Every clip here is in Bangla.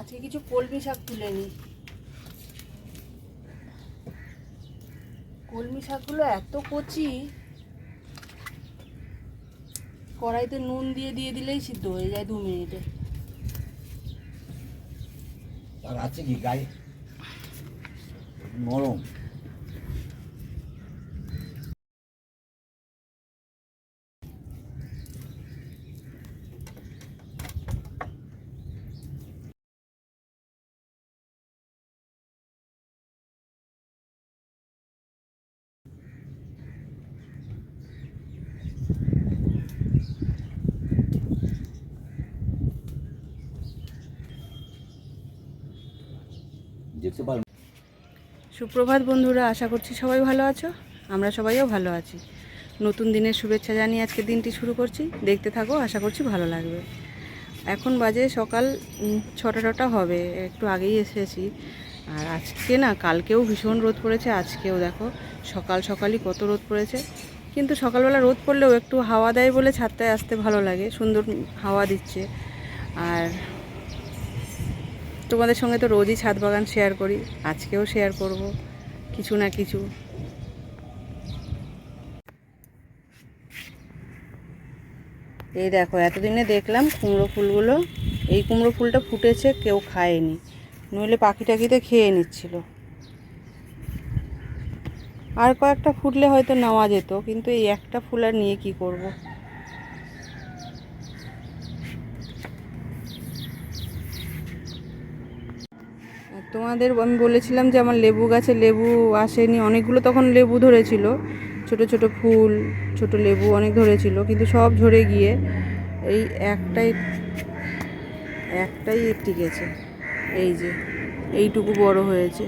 আজকে কিছু কলমি শাক তুলে নিই কলমি শাকগুলো এত কচি, কড়াইতে নুন দিয়ে দিয়ে দিলেই সিদ্ধ হয়ে যায় দু মিনিটে। আর আছে কি গায়ে? নরম। যেতে পার সুপ্রভাত বন্ধুরা, আশা করছি সবাই ভালো আছো। আমরা সবাইও ভালো আছি। নতুন দিনের শুভেচ্ছা জানিয়ে আজকে দিনটি শুরু করছি। দেখতে থাকো, আশা করছি ভালো লাগবে। এখন বাজে সকাল ছটা টটা হবে, একটু আগেই এসেছি। আর আজকে না, কালকেও ভীষণ রোদ পড়েছে, আজকেও দেখো, সকাল সকালই কত রোদ পড়েছে। কিন্তু সকালবেলা রোদ পড়লেও একটু হাওয়া দেয় বলে ছাদটায় আসতে ভালো লাগে, সুন্দর হাওয়া দিচ্ছে। আর তোমাদের সঙ্গে তো রোজই ছাদ বাগান শেয়ার করি। আজকেও শেয়ার করব। কিছু না কিছু। এই দেখো, এতদিনে দেখলাম কুমড়ো ফুলগুলো, এই কুমড়ো ফুলটা ফুটেছে, কেউ খায়নি। নইলে পাখি টাকিতে খেয়ে নিচ্ছিল। আর কয়েকটা ফুটলে হয়তো নেওয়া যেত, কিন্তু এই একটা ফুল আর নিয়ে কি করব। তোমাদের আমি বলেছিলাম যে আমার লেবু গাছে লেবু আসেনি, অনেকগুলো তখন লেবু ধরেছিল। ছোট ছোট ফুল, ছোট লেবু অনেক ধরেছিল, কিন্তু সব ঝরে গিয়ে এই একটাই একটাই টিকেছে এই যে, এইটুকু বড় হয়েছে।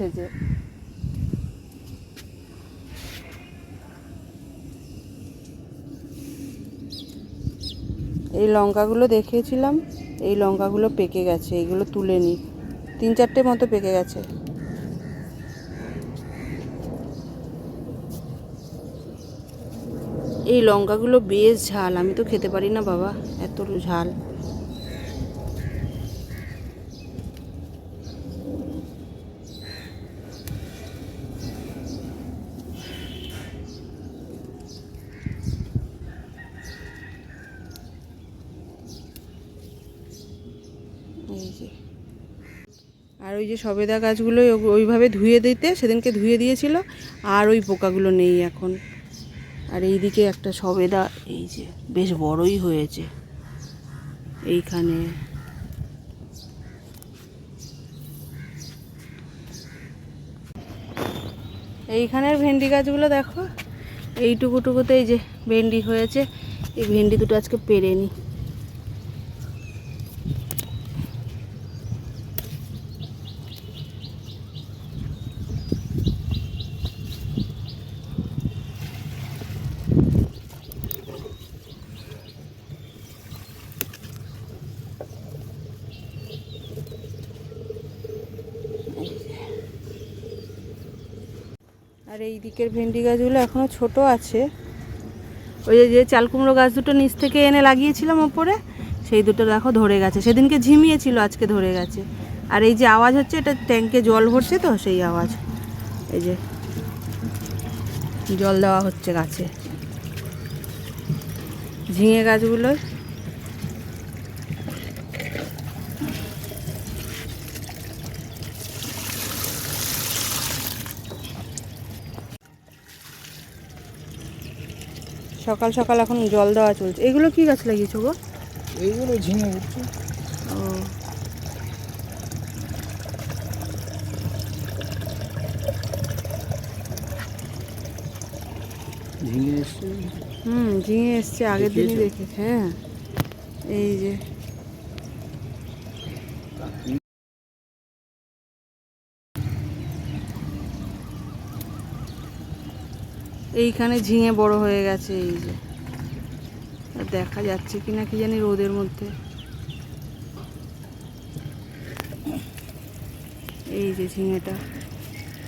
এসেছে এই লঙ্কাগুলো দেখিয়েছিলাম, এই লঙ্কাগুলো পেকে গেছে, এগুলো তুলে নি। তিন চারটে মতো পেকে গেছে। এই লঙ্কাগুলো বেশ ঝাল, আমি তো খেতে পারি না বাবা, এত ঝাল এই যে আর ওই যে সবেদা গাছগুলো ওইভাবে ধুয়ে দিতে, সেদিনকে ধুয়ে দিয়েছিল, আর ওই পোকাগুলো নেই এখন। আর এইদিকে একটা সবেদা, এই যে বেশ বড়ই হয়েছে। এইখানে এইখানের ভেন্ডি গাছগুলো দেখো এইটুকুটুকুতে এই যে ভেন্ডি হয়েছে, এই ভেন্ডি দুটো আজকে পেরে নি আর এই দিকের ভেন্ডি গাছগুলো এখনও ছোট আছে। ওই যে চাল কুমড়ো গাছ দুটো নিচ থেকে এনে লাগিয়েছিলাম ওপরে, সেই দুটো দেখো ধরে গেছে। সেদিনকে ঝিমিয়েছিল, আজকে ধরে গেছে। আর এই যে আওয়াজ হচ্ছে, এটা ট্যাঙ্কে জল ভরছে তো, সেই আওয়াজ। এই যে, জল দেওয়া হচ্ছে গাছে। ঝিঙে গাছগুলোর সকাল সকাল এখন জল দেওয়া চলছে। এগুলো কি গাছ লাগিয়েছো গো? এইগুলো ঝিঙে উঠছে ও। ঝিঙে এসছে। হুম ঝিঙে এসছে আগের দিনই দেখেছি? হ্যাঁ এই যে। এইখানে ঝিঙে বড় হয়ে গেছে, এই যে। দেখা যাচ্ছে কি না কি জানি রোদের মধ্যে। এই যে ঝিঙেটা।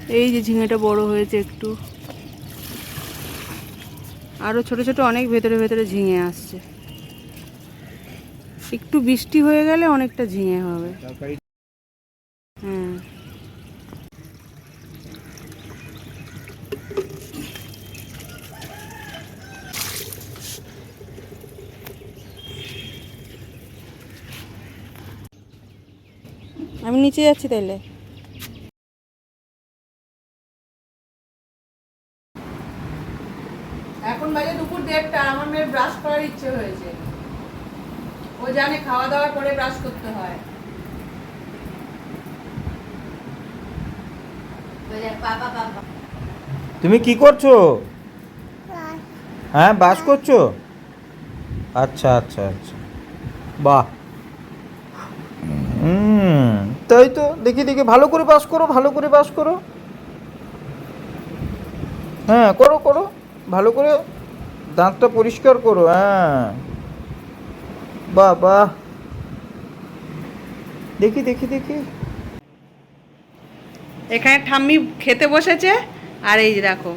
এই যে ঝিঙেটা বড় হয়েছে একটু। আরও ছোট ছোট অনেক ভেতরে ভেতরে ঝিঙে আসছে। একটু বৃষ্টি হয়ে গেলে অনেকটা ঝিঙে হবে। আমি নিচে যাচ্ছি তাইলে। এখন বাজে দুপুর দেড়টা আমার মেয়ের ব্রাশ করার ইচ্ছে হয়েছে। ও জানে খাওয়া দাওয়ার পরে ব্রাশ করতে হয়। তুমি কি করছ? হ্যাঁ বাস করছ? আচ্ছা আচ্ছা আচ্ছা। বাহ। তাই তো। দেখি দেখি, ভালো করে বাস করো, ভালো করে বাস করো। হ্যাঁ করো করো। ভালো করে দাঁতটা পরিষ্কার করো হ্যাঁ। বাহ বাহ দেখি দেখি দেখি। এখানে ঠাম্মি খেতে বসেছে, আর এই দেখো,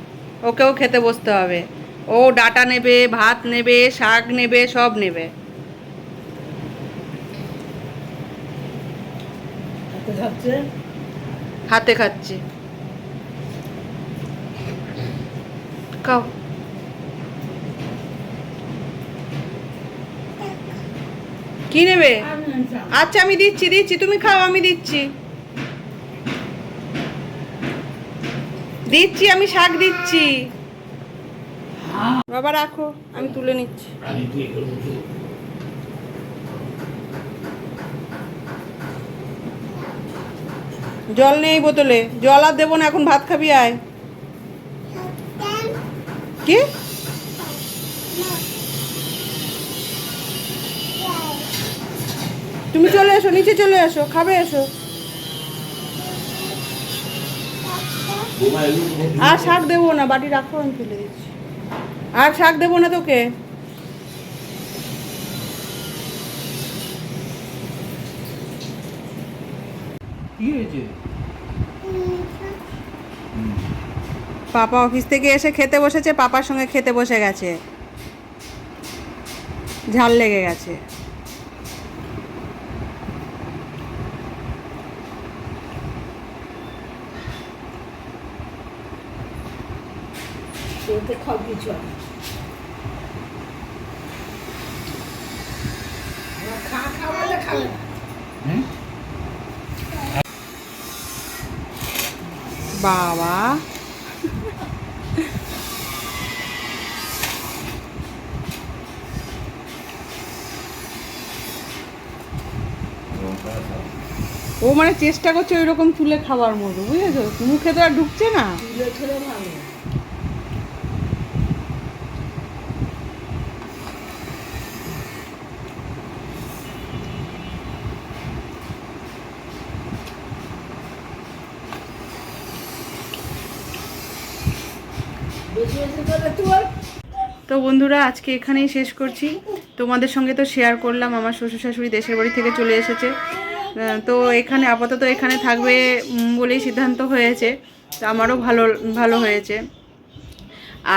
ওকেও খেতে বসতে হবে। ও ডাটা নেবে, ভাত নেবে, শাক নেবে, সব নেবে। হাতে খাচ্ছে। খাও। কি নেবে? আচ্ছা আমি দিচ্ছি দিচ্ছি তুমি খাও আমি দিচ্ছি। দিচ্ছি আমি শাক দিচ্ছি। বাবা রাখো আমি তুলে নিচ্ছি। জল নেই বোতলে। জল আর দেবো না, এখন ভাত খাবি, আয়। কি? তুমি চলে এসো, নিচে চলে এসো, খাবে এসো। আর শাক দেবো না, বাটি রাখো, আমি তুলে দিচ্ছি। আর শাক দেবো না তোকে। কি হয়েছে? পাপা অফিস থেকে এসে খেতে বসেছে পাপার সঙ্গে খেতে বসে গেছে। ঝাল লেগে গেছে। বাবা। ও মানে চেষ্টা করছে ওই রকম তুলে খাবার মতো, বুঝেছ? মুখে তো আর ঢুকছে না। তো বন্ধুরা, আজকে এখানেই শেষ করছি। তোমাদের সঙ্গে তো শেয়ার করলাম, আমার শ্বশুর শাশুড়ি দেশের বাড়ি থেকে চলে এসেছে। তো এখানে আপাতত এখানে থাকবে বলেই সিদ্ধান্ত হয়েছে। আমারও ভালো ভালো হয়েছে।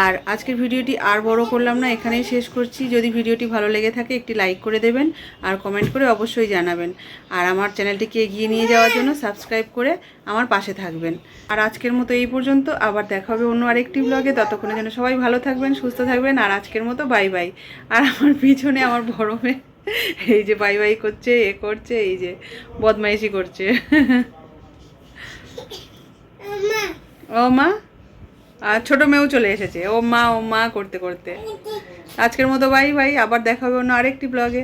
আর আজকের ভিডিওটি আর বড় করলাম না এখানেই শেষ করছি। যদি ভিডিওটি ভালো লেগে থাকে একটি লাইক করে দেবেন আর কমেন্ট করে অবশ্যই জানাবেন। আর আমার চ্যানেলটিকে এগিয়ে নিয়ে যাওয়ার জন্য সাবস্ক্রাইব করে আমার পাশে থাকবেন। আর আজকের মতো এই পর্যন্ত আবার দেখা হবে অন্য আরেকটি ব্লগে। ততক্ষণের জন্য সবাই ভালো থাকবেন সুস্থ থাকবেন আর আজকের মতো বাই বাই। আর আমার পিছনে আমার বড় মেয়ে এই যে বাই বাই করছে এ করছে এই যে বদমাইশি করছে। ও মা আর ছোট মেয়েও চলে এসেছে। ও মা ও মা করতে করতে। আজকের মতো বাই বাই আবার দেখা হবে অন্য আরেকটি ব্লগে